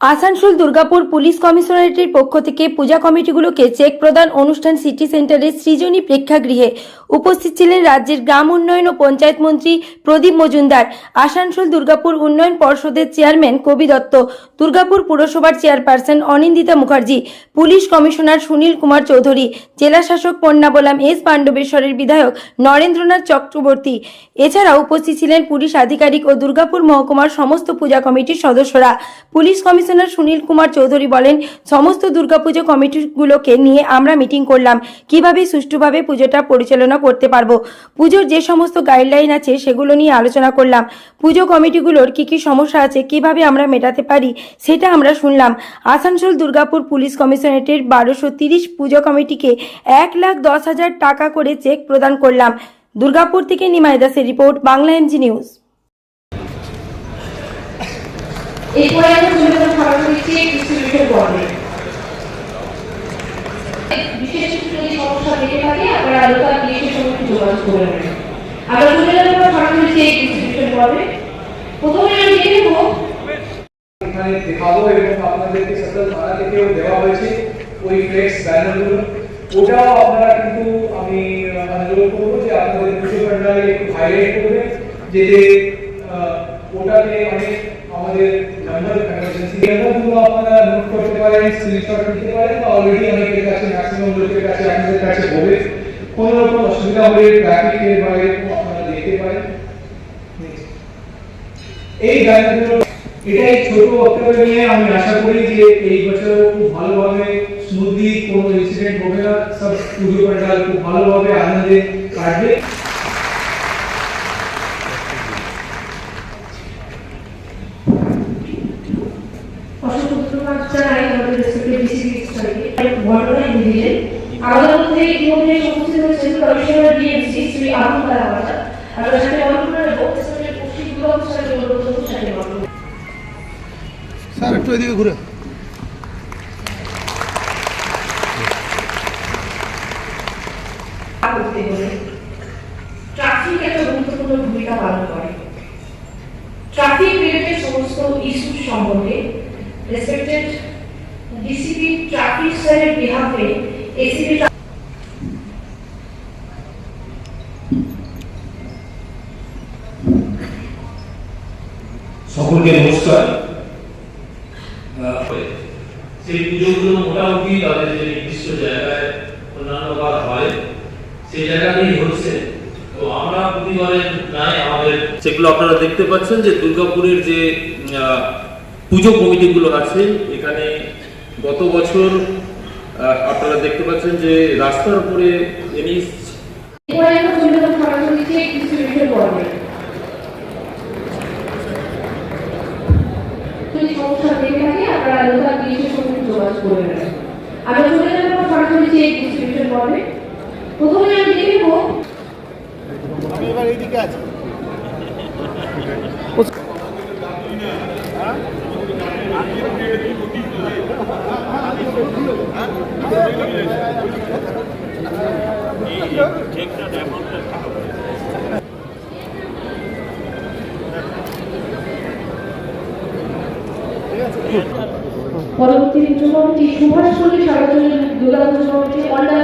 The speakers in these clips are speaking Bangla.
আসানসোল দুর্গাপুর পুলিশ কমিশনারেটের পক্ষ থেকে পূজা কমিটিগুলোকে চেক প্রদান অনুষ্ঠান সিটি সেন্টারের সৃজনী প্রেক্ষাগৃহে উপস্থিত ছিলেন রাজ্যের গ্রাম উন্নয়ন ও পঞ্চায়েত মন্ত্রী প্রদীপ মজুমদার, আসানসোল দুর্গাপুর উন্নয়ন পর্ষদের চেয়ারম্যান কবি দত্ত, দুর্গাপুর পুরসভার chairperson Anindita Mukherjee, police commissioner Sunil Kumar Chowdhury, জেলা শাসক পন্নাবলাম এস পাণ্ডবেশ্বরের বিধায়ক নরেন্দ্রনাথ চক্রবর্তী। এছাড়াও উপস্থিত ছিলেন পুলিশ আধিকারিক ও দুর্গাপুর মহকুমার সমস্ত পূজা কমিটির সদস্যরা। পুলিশ কমিশনার সুনীল কুমার চৌধুরী বলেন, সমস্ত দুর্গাপুজো কমিটিগুলোকে নিয়ে আমরা মিটিং করলাম। কীভাবে সুষ্ঠুভাবে পুজোটা পরিচালনা করতে পারব? পুজোর যে সমস্ত গাইডলাইন আছে সেগুলো নিয়ে আলোচনা করলাম। পুজো কমিটিগুলোর কি কি সমস্যা আছে, কীভাবে আমরা মেটাতে পারি, সেটা আমরা শুনলাম। আসানসোল দুর্গাপুর পুলিশ কমিশনারেটের বারোশো তিরিশ পুজো কমিটিকে এক লাখ দশ হাজার টাকা করে চেক প্রদান করলাম। দুর্গাপুর থেকে নিমাই দাসের রিপোর্ট, বাংলা এমজি নিউজ। এরপরে আমরা চলে যাব সরাসরি চেক ডিস্ট্রিবিউশন পর্বে থেকে আলোচনা করে নেবেন। দেখে নেব। এখানে দেখাবো এবং দেওয়া হয়েছে। ওই ফ্লেক্স ব্যানারগুলো ওটাও আপনারা কিন্তু আমি অনুরোধ করব যে আপনাদের পুজো একটু হাইলাইট করবেন। যাতে আহ, ওটাতে অনেক আমাদের নাম্বার এমার্জেন্সি নাম্বারগুলো আপনারা নোট করতে পারেন স্ক্রিনশট নিতে পারেন বা অলরেডি অনেকের কাছে ম্যাক্সিমাম লোকের কাছে আপনাদের কাছে হবে কোনো রকম অসুবিধা হলে ট্রাফিকের বাইরে আপনারা দেখতে পারেন Next. এই গানগুলো এটাই ছোট বক্তব্য নিয়ে আমি আশা করি যে এই বছর খুব ভালোভাবে স্মুথলি কোনো ইনসিডেন্ট হবে না সব পুজো প্যান্ডাল খুব ভালোভাবে আনন্দে কাটবে দিলেন আমাদের মধ্যে ইতিমধ্যে উপস্থিত হয়েছেন কমিশনার ডিএমসি শ্রী আবুল কালাম আজাদ সাথে অনুপ্রেরণা পশ্চিম দুর্গাপুর সাথে অনুরোধ সাথে স্যার একটু এদিকে ঘুরে। করতে হলে ট্রাফিক একটা গুরুত্বপূর্ণ ভূমিকা পালন করে। ট্রাফিক রিলেটেড সমস্ত ইস্যু সম্বন্ধে রেসপেক্টেড ডিসিপি ট্রাফিক স্যারের বিহাফে এসিপি সকলকে নমস্কার। সেই পুজোগুলো মোটামুটি তাদের যে নির্দিষ্ট জায়গায় অন্যান্য কাজ হয় সেই জায়গাতেই হচ্ছে। তো আমরা প্রতিবারের নাই আমাদের সেগুলো আপনারা দেখতে পাচ্ছেন যে দুর্গাপুরের যে আহ, পুজো কমিটিগুলো আছে এখানে গত বছর আহ, আপনারা দেখতে পাচ্ছেন যে রাস্তার উপরে আমরা চলে যাব সরাসরি ডিস্ট্রিবিউশন প্রথমে আমি দেখে নেব আমি এবার এইদিকে আছি। পরবর্তী পুজো কমিটি সুভাষ পল্লী সার্বজনীন দুর্গা পুজো কমিটি এখানে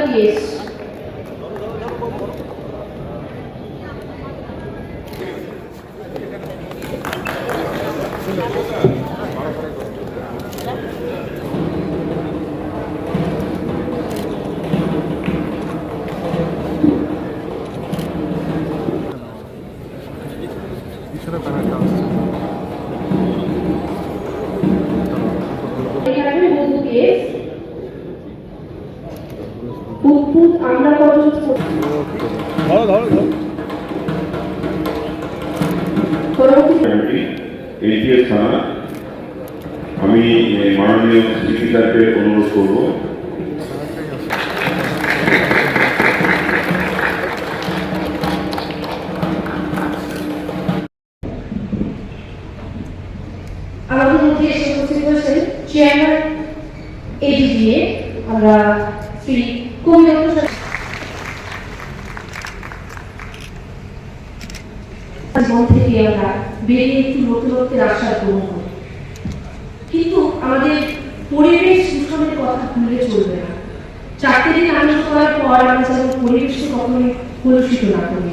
বুধু কেস বুধ আমরা কত ধরো ধরো ধরো। এনপিএস থানা আমি মাননীয় সিপি স্যারকে অনুরোধ করব জীবন থেকে আমরা বেরিয়ে একটু নতুনত্বের আশা গ্রহণ করি। কিন্তু আমাদের পরিবেশ দূষণের কথা ভুলে চলবে না। চারটে দিন আনন্দ করার পর আমরা যেন পরিবেশকে কখনোই কলুষিত না করি।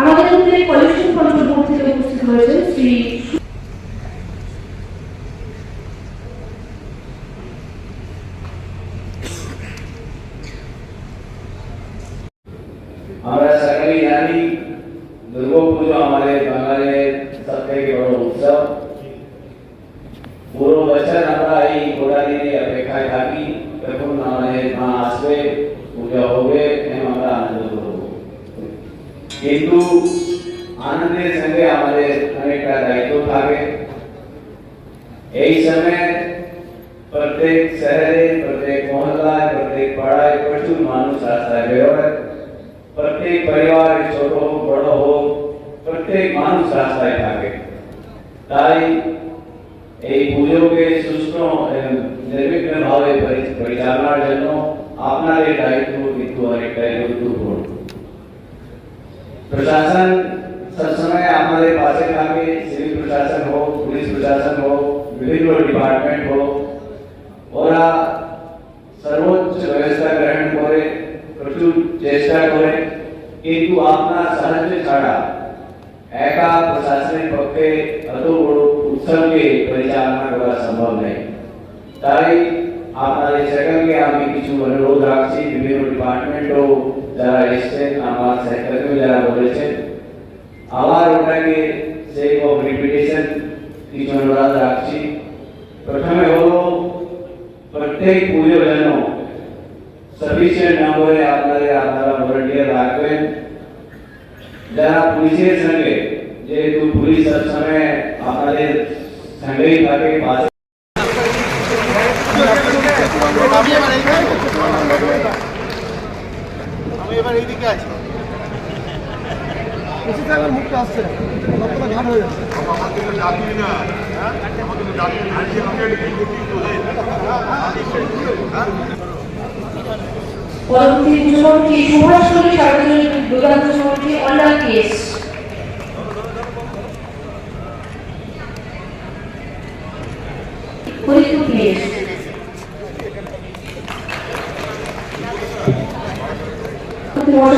আমাদের মধ্যে পলিউশন কন্ট্রোল বোর্ড থেকে উপস্থিত হয়েছেন শ্রী আমরা সকলেই জানি দুর্গাপুজো আমাদের বাঙালির সব থেকে বড় উৎসব পুরো বছর আমরা এই গোটা দিনে অপেক্ষায় থাকি কখন আমাদের মা আসবে পূজা হবে এবং আমরা আনন্দ করব কিন্তু আনন্দের সঙ্গে আমাদের অনেকটা দায়িত্ব থাকে এই সময় প্রত্যেক শহরে প্রত্যেক মহল্লায় প্রত্যেক পাড়ায় প্রচুর মানুষ রাস্তায় বেরোয় প্রত্যেক পরিবার ছোট হোক বড় হোক প্রত্যেক মানুষ রাস্তায় থাকে তাই এই পুজোকে সুস্থ এবং নির্বিঘ্নভাবে পরি- পরিচালনার জন্য আপনাদের দায়িত্ব কিন্তু অনেকটাই গুরুত্বপূর্ণ। প্রশাসন সবসময় আমাদের পাশে থাকে সিভিল প্রশাসন হোক, পুলিশ প্রশাসন হোক, বিভিন্ন ডিপার্টমেন্ট হোক, ওরা সর্বোচ্চ ব্যবস্থা গ্রহণ করে, প্রচুর চেষ্টা করে, কিন্তু আপনার সাহায্য ছাড়া একা প্রশাসনের পক্ষে এত বড় উৎসবকে পরিচালনা করা সম্ভব নেই তাই আপনাদের সকলকে আমি কিছু অনুরোধ রাখছি বিভিন্ন ডিপার্টমেন্টও যারা এসছেন আমার সহকর্মী যারা বলেছেন আবার ওটাকে সেই অফ রিপিটেশন কিছু অনুরোধ রাখছি প্রথমে হলো প্রত্যেক পুজো যেন সাফিসিয়েন্ট নম্বরে আপনাদের আপনারা ভলেন্টিয়ার রাখবেন যারা পুলিশের সঙ্গে যেহেতু পুলিশ সবসময় আপনাদের সঙ্গেই থাকে পাশে আমি এবার এইদিকে আছি। মুখটা আসছে। ঘাট হয়ে যাচ্ছে। পরবর্তী পুজো কমিটি সুভাষপল্লী সার্বজনীন দুর্গান্ত সমিতি অন্যান্য কেস ফরিদপুর কেস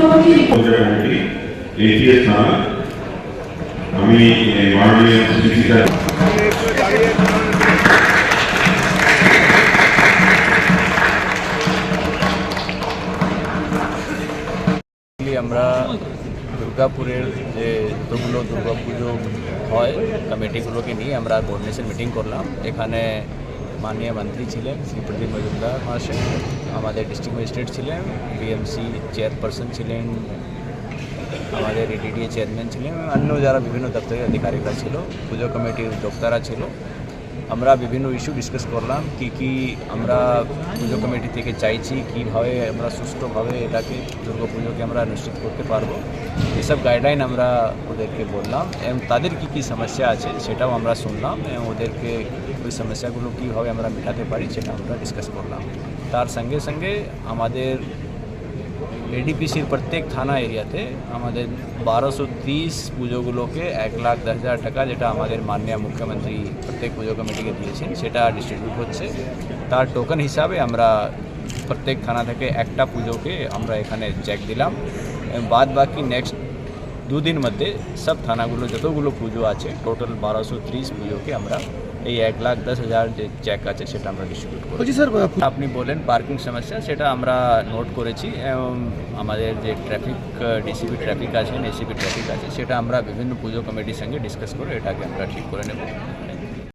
পরবর্তী পুজো কমিটি পূজা কমিটি এটিএস থানা আমি এই মাননীয় স্পিকার Basically আমরা দুর্গাপুরের যে যতগুলো দুর্গাপুজো হয় কমিটিগুলোকে নিয়ে আমরা কোঅর্ডিনেশন মিটিং করলাম। এখানে মাননীয় মন্ত্রী ছিলেন শ্রী প্রদীপ মজুমদার মহাশয়, আমাদের ডিস্ট্রিক্ট ম্যাজিস্ট্রেট ছিলেন বিএমসি চেয়ারপারসন ছিলেন, আমাদের এডিডিএ চেয়ারম্যান ছিলেন, অন্য যারা বিভিন্ন দপ্তরের আধিকারিকরা ছিল, পুজো কমিটির দপ্তরা ছিল। আমরা বিভিন্ন ইস্যু ডিসকাস করলাম, কি কি আমরা পুজো কমিটি থেকে চাইছি কীভাবে আমরা সুষ্ঠুভাবে এটাকে, দুর্গা পুজোকে আমরা নিশ্চিত করতে পারব। এসব গাইডলাইন আমরা ওদেরকে বললাম এবং তাদের কি কি সমস্যা আছে সেটাও আমরা শুনলাম এবং ওদেরকে ওই সমস্যাগুলো কীভাবে আমরা মেটাতে পারি সেটা আমরা ডিসকাস করলাম। তার সঙ্গে সঙ্গে আমাদের এডিপিসির প্রত্যেক থানা এরিয়াতে আমাদের বারোশো তিরিশ পুজোগুলোকে এক লাখ দশ হাজার টাকা যেটা আমাদের মাননীয় মুখ্যমন্ত্রী প্রত্যেক পুজো কমিটিকে দিয়েছেন, সেটা ডিস্ট্রিবিউট হচ্ছে। তার টোকেন হিসাবে আমরা প্রত্যেক থানা থেকে একটা পুজোকে আমরা এখানে চেক দিলাম। বাদ বাকি নেক্সট দুদিন মধ্যে সব থানাগুলো যতগুলো পুজো আছে টোটাল বারোশো ত্রিশ পুজোকে আমরা এই এক লাখ দশ হাজার যে চেক আছে সেটা আমরা ডিস্ট্রিবিউট করব স্যার আপনি বলেন পার্কিং সমস্যা সেটা আমরা নোট করেছি। এবং আমাদের যে ট্রাফিক ডিসিপি ট্রাফিক আছেন এসিপি ট্রাফিক আছে সেটা আমরা বিভিন্ন পুজো কমিটির সঙ্গে ডিসকাস করে এটাকে আমরা ঠিক করে নেব।